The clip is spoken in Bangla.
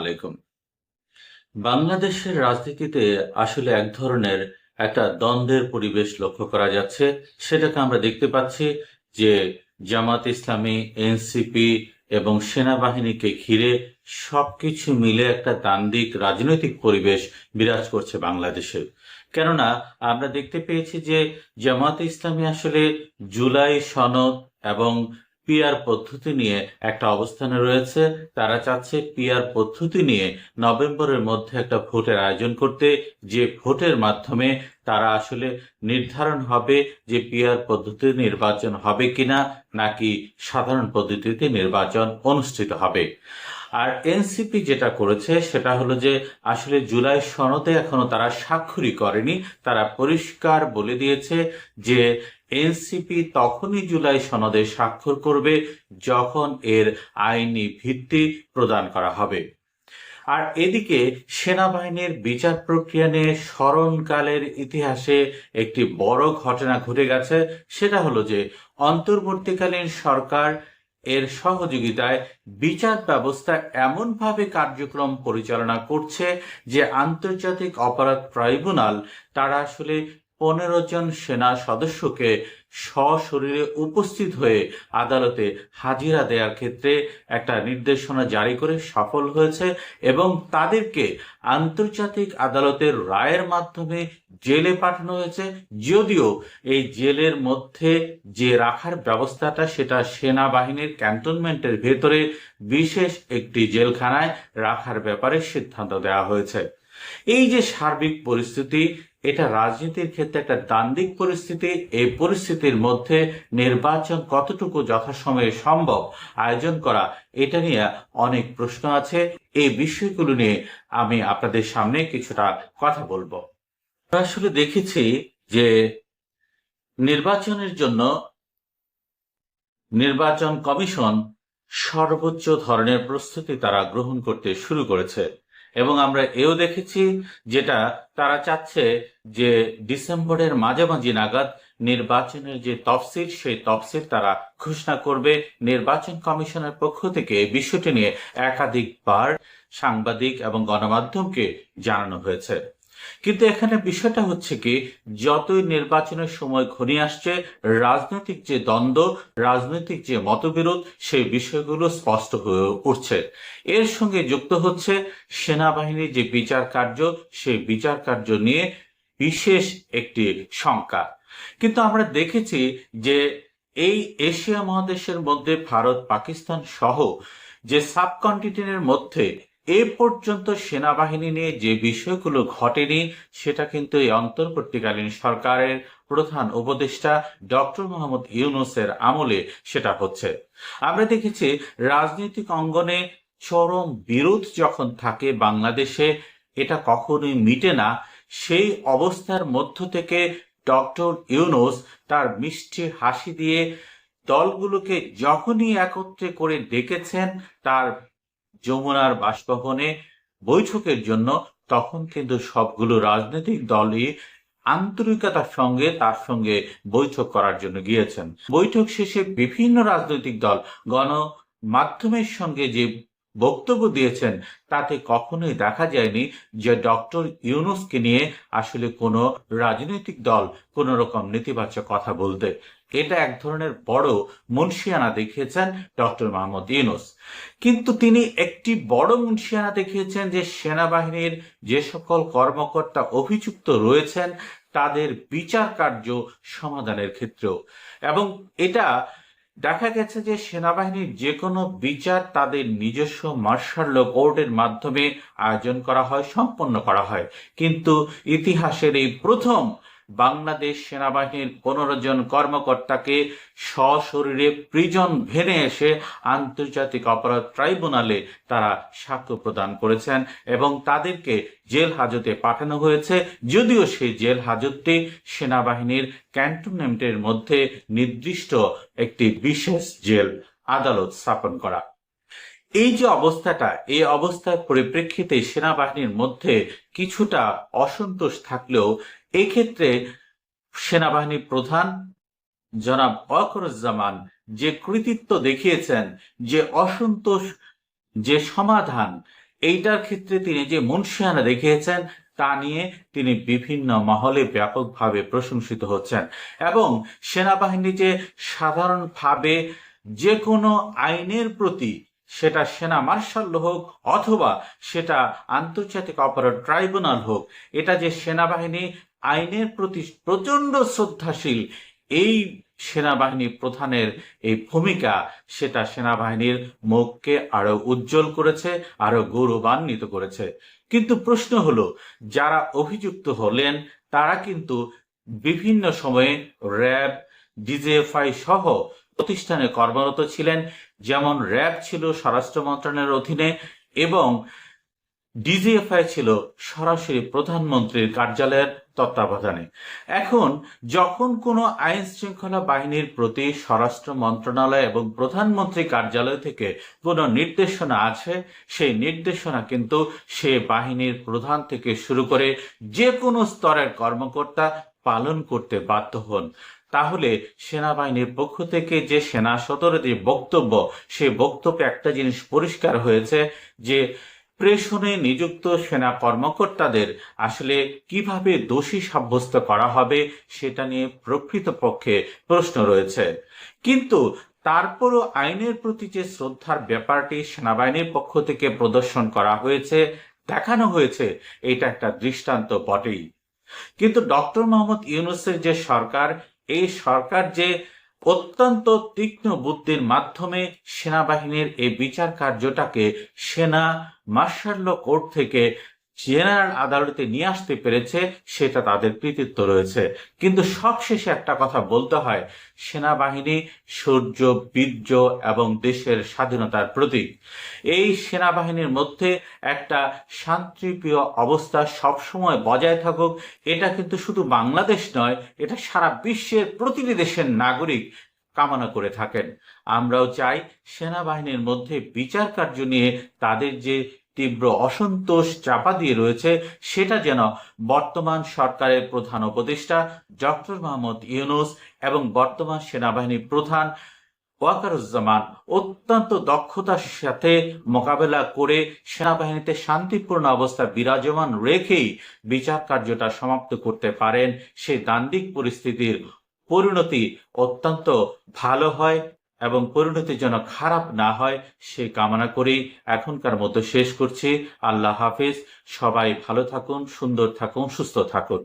আলাইকুম। বাংলাদেশের রাজনীতিতে আসলে এক ধরনের একটা দ্বন্দ্বের পরিবেশ লক্ষ্য করা যাচ্ছে। সেটাকে আমরা দেখতে পাচ্ছি যে জামাত ইসলামী, এনসিপি এবং সেনাবাহিনীকে ঘিরে সবকিছু মিলে একটা দ্বান্দ্বিক রাজনৈতিক পরিবেশ বিরাজ করছে বাংলাদেশে। কেননা আমরা দেখতে পেয়েছি যে জামাত ইসলামী আসলে জুলাই সনদ এবং পিআর পদ্ধতি নিয়ে একটা অবস্থানে রয়েছে। তারা চাচ্ছে পিআর পদ্ধতি নিয়ে নভেম্বরের মধ্যে একটা ভোটের আয়োজন করতে। যে ভোটের মাধ্যমে তারা আসলে নির্ধারণ হবে যে পিআর পদ্ধতি নির্বাচন হবে কিনা, নাকি সাধারণ পদ্ধতিতে নির্বাচন অনুষ্ঠিত হবে। আর এনসিপি যেটা করেছে সেটা হলো যে আসলে জুলাই সনদে এখনও তারা স্বাক্ষরই করেনি। তারা পরিষ্কার বলে দিয়েছে যে এনসিপি তখনই জুলাই সনদে স্বাক্ষর করবে যখন এর আইনি ভিত্তি প্রদান করা হবে। আর এদিকে সেনাবাহিনীর বিচার প্রক্রিয়া নিয়ে স্মরণকালের ইতিহাসে একটি বড় ঘটনা ঘটে গেছে, সেটা হলো যে অন্তর্বর্তীকালীন সরকার এর সহযোগিতায় বিচার ব্যবস্থা এমনভাবে কার্যক্রম পরিচালনা করছে যে আন্তর্জাতিক অপরাধ ট্রাইব্যুনাল তারা আসলে পনেরো জন সেনা সদস্যকে সশরীরে উপস্থিত হয়ে আদালতে হাজিরা দেওয়ার ক্ষেত্রে একটা নির্দেশনা জারি করে সফল হয়েছে এবং তাদেরকে আন্তর্জাতিক আদালতের রায়ের মাধ্যমে জেলে পাঠানো হয়েছে। যদিও এই জেলের মধ্যে যে রাখার ব্যবস্থাটা, সেটা সেনাবাহিনীর ক্যান্টনমেন্টের ভেতরে বিশেষ একটি জেলখানায় রাখার ব্যাপারে সিদ্ধান্ত দেওয়া হয়েছে। এই যে সার্বিক পরিস্থিতি, এটা রাজনীতির ক্ষেত্রে একটা দ্বান্দ্বিক পরিস্থিতি, এই পরিস্থিতির মধ্যে নির্বাচন কতটুকু যথাসময়ে সম্ভব আয়োজন করা, এটা নিয়ে অনেক প্রশ্ন আছে। এই বিষয়গুলো নিয়ে আমি আপনাদের সামনে কিছুটা কথা বলব। আসলে দেখেছি যে নির্বাচনের জন্য নির্বাচন কমিশন সর্বোচ্চ ধরনের প্রস্তুতি তারা গ্রহণ করতে শুরু করেছে। এবং আমরা এও দেখেছি যেটা তারা চাচ্ছে যে ডিসেম্বরের মাঝামাঝি নাগাদ নির্বাচনের যে তফসিল, সেই তফসিল তারা ঘোষণা করবে। নির্বাচন কমিশনের পক্ষ থেকে বিষয়টি নিয়ে একাধিকবার সাংবাদিক এবং গণমাধ্যমকে জানানো হয়েছে। কিন্তু এখানে বিষয়টা হচ্ছে কি, যতই নির্বাচনের সময় ঘনিয়ে আসছে, রাজনৈতিক যে দ্বন্দ্ব, রাজনৈতিক যে মতবিরোধ, সেই বিষয়গুলো স্পষ্ট হয়ে উঠছে। এর সঙ্গে যুক্ত হচ্ছে সেনাবাহিনীর যে বিচার কার্য, সেই বিচার কার্য নিয়ে বিশেষ একটি শঙ্কা। কিন্তু আমরা দেখেছি যে এই এশিয়া মহাদেশের মধ্যে ভারত, পাকিস্তান সহ যে সাবকন্টিনেন্টের মধ্যে এ পর্যন্ত সেনাবাহিনী নিয়ে যে বিষয়গুলো ঘটেনি, সেটা কিন্তু এই অন্তর্বর্তীকালীন সরকারের প্রধান উপদেষ্টা ডক্টর মোহাম্মদ ইউনুসের আমলে সেটা হচ্ছে। আমরা দেখেছি রাজনৈতিক অঙ্গনে চরম বিরোধ যখন থাকে বাংলাদেশে, এটা কখনোই মিটে না। সেই অবস্থার মধ্য থেকে ডক্টর ইউনুস তার মিষ্টি হাসি দিয়ে দলগুলোকে যখনই একত্রে করে ডেকেছেন, তার যমুনার বাসভবনে বৈঠকের জন্য, তখন কিন্তু সবগুলো রাজনৈতিক দলই আন্তরিকতার সঙ্গে তার সঙ্গে বৈঠক করার জন্য গিয়েছেন। বৈঠক শেষে বিভিন্ন রাজনৈতিক দল গণ মাধ্যমের সঙ্গে যে বক্তব্য দিয়েছেন, তাতে কখনোই দেখা যায়নি যে ডক্টর ইউনুসকে নিয়ে আসলে কোনো রাজনৈতিক দল কোনো রকম নেতিবাচক কথা বলতে এটা এক ধরনের বড় মুন্সিয়ানা দেখিয়েছেন ডক্টর মাহমুদ ইউনুস। কিন্তু তিনি একটি বড় মুন্সিয়ানা দেখিয়েছেন যে সেনাবাহিনীর যে সকল কর্মকর্তা অভিযুক্ত রয়েছেন, তাদের বিচার কার্য সমাধানের ক্ষেত্রেও। এবং এটা দেখা গেছে যে সেনাবাহিনীর যে কোনো বিচার তাদের নিজস্ব মার্শাল কোর্টের মাধ্যমে আয়োজন করা হয়, সম্পন্ন করা হয়। কিন্তু ইতিহাসের এই প্রথম বাংলাদেশ সেনাবাহিনীর পনেরো জন কর্মকর্তাকে সশরীরে প্রিজন ভেনে এসে আন্তর্জাতিক অপরাধ ট্রাইব্যুনালে তারা সাক্ষ্য প্রদান করেছেন এবং তাদেরকে জেল হাজতে পাঠানো হয়েছে। যদিও সেই জেল হাজতটি সেনাবাহিনীর ক্যান্টনমেন্টের মধ্যে নির্দিষ্ট একটি বিশেষ জেল আদালত স্থাপন করা এই যে অবস্থাটা, এই অবস্থার পরিপ্রেক্ষিতে সেনাবাহিনীর মধ্যে কিছুটা অসন্তোষ থাকলেও এক্ষেত্রে সেনাবাহিনীর প্রধান জনাব ওয়াকরুজ্জামান যে কৃতিত্ব দেখিয়েছেন, যে অসন্তোষ, যে সমাধান, এইটার ক্ষেত্রে তিনি যে মুন্সিয়ানা দেখিয়েছেন, তা নিয়ে তিনি বিভিন্ন মহলে ব্যাপকভাবে প্রশংসিত হচ্ছেন। এবং সেনাবাহিনী যে সাধারণভাবে যে কোনো আইনের প্রতি সেটা সেনা মার্শাল হোক অথবা সেটা আন্তর্জাতিক অপরাধ ট্রাইব্যুনাল হোক, এটা যে সেনাবাহিনী আইনের প্রতি প্রচণ্ড শ্রদ্ধাশীল, এই সেনাবাহিনী প্রধানের এই ভূমিকা, সেটা সেনাবাহিনীর মুখকে আরও উজ্জ্বল করেছে, আরও গৌরবান্বিত করেছে। কিন্তু প্রশ্ন হলো, যারা অভিযুক্ত হলেন, তারা কিন্তু বিভিন্ন সময়ে র্যাব, ডিজিএফআই সহ প্রতিষ্ঠানে কর্মরত ছিলেন, যেমন র্যাব ছিল স্বরাষ্ট্র মন্ত্রণালয়ের অধীনে এবং ডিজিএফআই ছিল সরাসরি প্রধানমন্ত্রীর কার্যালয়ের তত্ত্বাবধানে। এখন, যখন কোনো আইন শৃঙ্খলা বাহিনীর প্রতি স্বরাষ্ট্র মন্ত্রণালয় এবং প্রধানমন্ত্রী কার্যালয় থেকে কোনো নির্দেশনা আছে, সেই নির্দেশনা কিন্তু সে বাহিনীর প্রধান থেকে শুরু করে যে কোনো স্তরের কর্মকর্তা পালন করতে বাধ্য হন। তাহলে সেনাবাহিনীর পক্ষ থেকে যে সেনা সদরের যে বক্তব্য, সেই বক্তব্যে একটা জিনিস পরিষ্কার হয়েছে যে প্রেষণে নিযুক্ত সেনা কর্মকর্তাদের আসলে কীভাবে দোষী সাব্যস্ত করা হবে সেটা নিয়ে প্রকৃতপক্ষে প্রশ্ন রয়েছে। কিন্তু তারপরও আইনের প্রতি যে শ্রদ্ধার ব্যাপারটি সেনাবাহিনীর পক্ষ থেকে প্রদর্শন করা হয়েছে, দেখানো হয়েছে, এটা একটা দৃষ্টান্ত বটেই। কিন্তু ডক্টর মোহাম্মদ ইউনুসের যে সরকার এই সরকার যে অত্যন্ত তীক্ষ্ণ বুদ্ধির মাধ্যমে সেনাবাহিনীর এই বিচার কার্যটাকে সেনা মার্শাল কোর্ট থেকে জেনারেল আদালতে নিয়ে আসতে পেরেছে, সেটা তাদের কৃতিত্ব রয়েছে। কিন্তু সবশেষে একটা কথা বলতে হয়, সেনাবাহিনী সূর্য, বীর্য এবং দেশের স্বাধীনতার প্রতীক। এই সেনাবাহিনীর মধ্যে একটা শান্তিপ্রিয় অবস্থা সবসময় বজায় থাকুক, এটা কিন্তু শুধু বাংলাদেশ নয়, এটা সারা বিশ্বের প্রতিটি দেশের নাগরিক কামনা করে থাকেন। আমরাও চাই সেনাবাহিনীর মধ্যে বিচার কার্য নিয়ে তাদের যে তীব্র অসন্তোষ চাপা দিয়ে রয়েছে, সেটা যেন বর্তমান সরকারের প্রধান উপদেষ্টা ডক্টর মোহাম্মদ ইউনুস এবং বর্তমান সেনাবাহিনী প্রধান ওয়াকারুজ্জামান অত্যন্ত দক্ষতার সাথে মোকাবেলা করে সেনাবাহিনীতে শান্তিপূর্ণ অবস্থা বিরাজমান রেখেই বিচার কার্যটা সমাপ্ত করতে পারেন। সেই দান্দিক পরিস্থিতির পরিণতি অত্যন্ত ভালো হয়। এবং পরিণতি যেন খারাপ না হয়, সে কামনা করেই এখনকার মতো শেষ করছি। আল্লাহ হাফিজ, সবাই ভালো থাকুন, সুন্দর থাকুন, সুস্থ থাকুন।